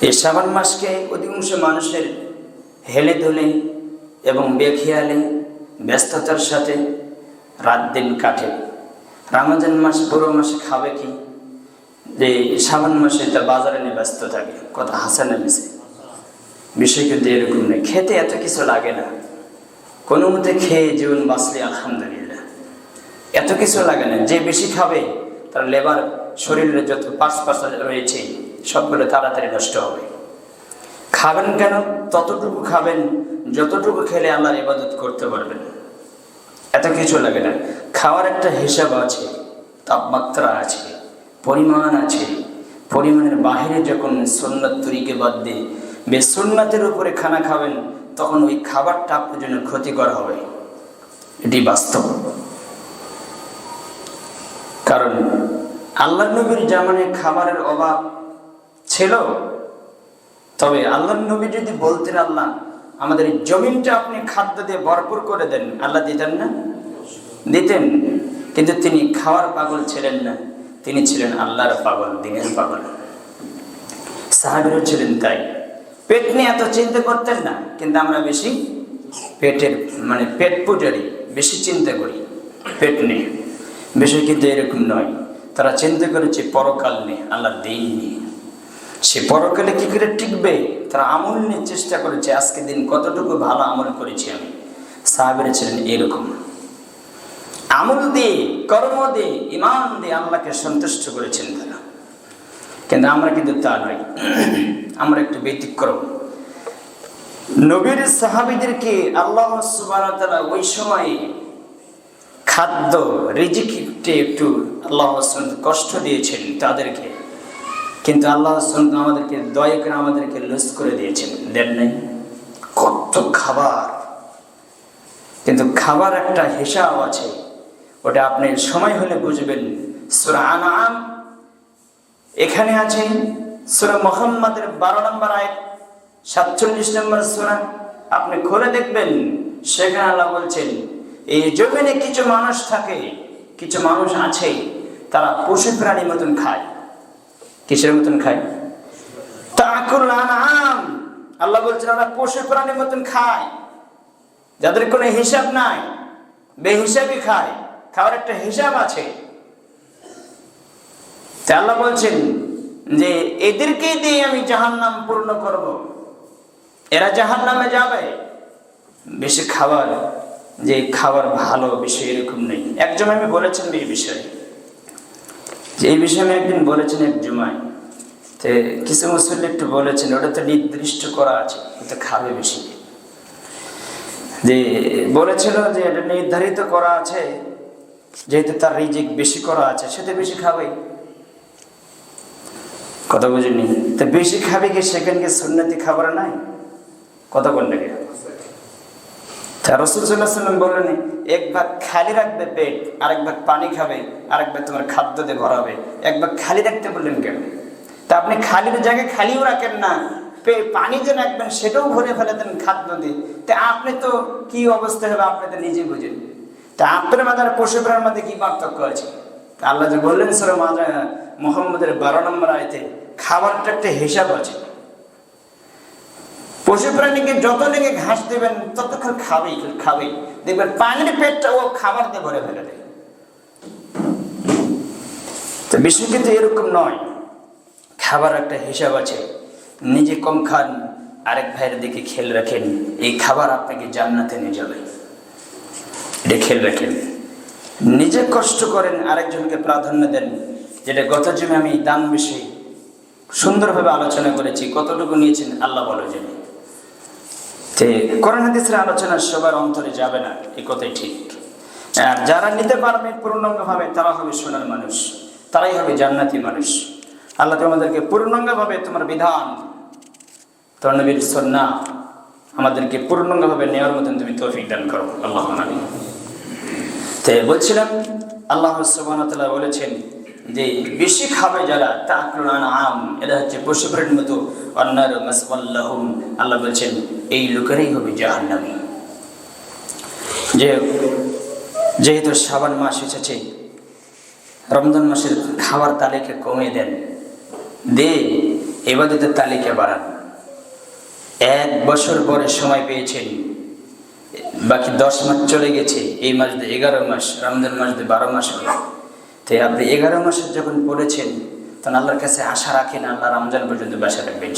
এই শ্রাবণ মাসকে অধিকাংশ মানুষের হেলে ধুলে এবং বেখিয়ালে ব্যস্ততার সাথে রাত দিন কাটে। রামাজান মাস পুরো মাসে খাবে কি? যে শ্রাবণ মাসে তার বাজারে নিয়ে ব্যস্ত থাকে। কথা হাসানা মিশে বিষয় কিন্তু এরকম নেই খেতে এত কিছু লাগে না। কোনো মতে খেয়ে জীবন বাঁচলে আলহামদুলিল্লাহ। এত কিছু লাগে না। যে বেশি খাবে, তার লেবার শরীরে যত পাঁচ পাঁচ রয়েছে সবগুলো তাড়াতাড়ি নষ্ট হবে। খাবেন কেন? ততটুকু খাবেন, যতটুকু খেলে আল্লাহর ইবাদত করতে পারবেন। এত কিছু লাগে না। খাওয়ার একটা হিসাব আছে, তাপমাত্রা আছে, পরিমাণ আছে। পরিমাণের বাহিরে যখন সন্ন্যত তরিকে বাদ দিয়ে বেসন্নাতের উপরে খানা খাবেন, তখন ওই খাবারটা আপনার জন্য ক্ষতিকর হবে। এটি বাস্তব। কারণ আল্লাহ নবীর জামানে খাবারের অভাব ছিল। তবে আল্লাহ নবী যদি বলতেন, আল্লাহ, আমাদের জমিনটা আপনি খাদ্য দিয়ে ভরপুর করে দেন। আল্লাহ দিতেন না? দিতেন। কিন্তু তিনি খাওয়ার পাগল ছিলেন না। তিনি ছিলেন আল্লাহর পাগল, দিনের পাগল। সাহাবিরও ছিলেন তাই। পেট নিয়ে এত চিন্তা করতেন না, কিন্তু আমরা বেশি পেটের মানে পেট পূজারি, বেশি চিন্তা করি পেট নিয়ে। বিষয় কিন্তু এরকম নয়। তারা চিন্তা করেছে পরকাল নিয়ে আল্লাহ দিন নিয়ে। সে পরকালে কি করে টিকবে? তারা আমল নিয়ে চেষ্টা করেছে। আজকে দিন কতটুকু ভালো আমল করেছি আমি? সাহাবের ছিলেন এরকম। আমল দিয়ে, কর্ম দিয়ে ইমান দিয়ে আল্লাহকে সন্তুষ্ট করেছেন তারা। কিন্তু আমরা কিন্তু তা নয় আমরা একটু ব্যতিক্রম। নবীর সাহাবিদেরকে আল্লাহ তারা ওই সময় খাদ্য রিজিককে একটু আল্লাহ কষ্ট দিয়েছেন তাদেরকে। কিন্তু আল্লাহ আমাদেরকে, দয়া করে আমাদেরকে লুজ করে দিয়েছেন। দেন নাই? কত খাবার। কিন্তু খাবার একটা হিসাব আছে, ওটা আপনি সময় হলে বুঝবেন। সুরা এখানে আছে, সুরা মোহাম্মদের বারো নম্বর আয় সাতচল্লিশ নম্বর সুরা। আপনি খুলে দেখবেন, সেখানে আল্লাহ বলছেন, এই জমিনে কিছু মানুষ থাকে, কিছু মানুষ আছে, তারা পশু প্রাণীর মতন খায়। কিসের মতন খায় আল্লাহ বলছেন ওরা পশু প্রাণীর মতন খায় যাদের কোনো হিসাব নাই। বেহিসাবই খায় খাওয়ার একটা হিসাব আছে। আল্লাহ বলছেন যে এদেরকে দিয়ে আমি জাহান্নাম পূর্ণ করব। এরা জাহান্নামে যাবে। বেশি খাবার, যে খাবার ভালো বিষয় এরকম নেই। একজন আমি বলেছেন এই বিষয়ে। এই বিষয়ে আমি একদিন বলেছেন এক জুমায়, তো কিছু মুসল্লি একটু বলেছেন, ওটা তো নির্দিষ্ট করা আছে কিন্তু খাবে বেশি। যে বলেছিল যে এটা নির্ধারিত করা আছে, যেহেতু তার রিজিক বেশি করা আছে সেটা বেশি খাবেই। কথা বুঝিনি তো বেশি খাবে কি সেখানে কি সুন্নতি খাবার নাই? কথা কোনটাকে তা সাল্লাম বললেন, এক ভাগ খালি রাখবে পেট, আরেক ভাগ পানি খাবে, আরেক ভাগ তোমার খাদ্য দিয়ে ভরাবে এক ভাগ খালি রাখতে বললেন কেন? তা আপনি খালির জায়গায় খালিও রাখেন না পানি যে রাখবেন সেটাও ভরে ফেলে দেন খাদ্য দিয়ে। তা আপনি তো কি অবস্থা হবে আপনি তো নিজে বুঝেন। তা আপনার মাদার পশু প্রাণের মধ্যে কি পার্থক্য আছে? তা আল্লাহ যে বললেন সর মাজা মোহাম্মদের বারো নম্বর আয়তে খাবারটা একটা হিসাব আছে। পশু প্রাণীকে যত লেগে ঘাস দেবেন, ততক্ষণ খাবেই খাবেই। দেখবেন পানির পেটটা ও খাবার দিয়ে ভরে ফেলে দেয়। তো বিষয় কিন্তু এরকম নয়। খাবার একটা হিসাব আছে। নিজে কম খান, আরেক ভাইয়ের দিকে খেয়াল রাখেন, এই খাবার আপনাকে জান্নাতে নিয়ে যাবে। এটা খেয়াল রাখেন। নিজে কষ্ট করেন, আরেকজনকে প্রাধান্য দেন, যেটা গত জমে আমি দাম বেশি সুন্দরভাবে আলোচনা করেছি, কতটুকু নিয়েছেন আল্লাহ বলো জানি। তে করোনা হাদিসের আলোচনা সবার অন্তরে যাবে না এই কথাই ঠিক। আর যারা নিতে পারবে পূর্ণাঙ্গভাবে, তারা হবে সোনার মানুষ, তারাই হবে জান্নাতি মানুষ। আল্লাহ তোমাদেরকে পূর্ণাঙ্গভাবে তোমার বিধান তোর নবীর সন্না আমাদেরকে পূর্ণাঙ্গভাবে নেওয়ার মতন তুমি তৌফিক দান করো। আল্লাহ বলছিলাম, আল্লাহ সুবাহতাল্লাহ বলেছেন যে বেশি খাবে যারা তাকরুন আম, এটা হচ্ছে পশু প্রাণীর মতো। অন্যার মাসবাল্লাহুম আল্লাহ বলছেন, এই লোকেরাই হবে জাহান্নামী। যে যেহেতু শ্রাবণ মাস এসেছে, রমজান মাসের খাবার তালিকা কমিয়ে দেন দে এবাদতের তালিকা বাড়ান। এক বছর পরে সময় পেয়েছেন, বাকি দশ মাস চলে গেছে, এই মাস দিয়ে এগারো মাস, রমজান মাস দিয়ে বারো মাস হলো। তো আপনি এগারো মাসে যখন পড়েছেন, তখন আল্লাহর কাছে আশা রাখেন আল্লাহ রমজান পর্যন্ত বাসা রাখবেন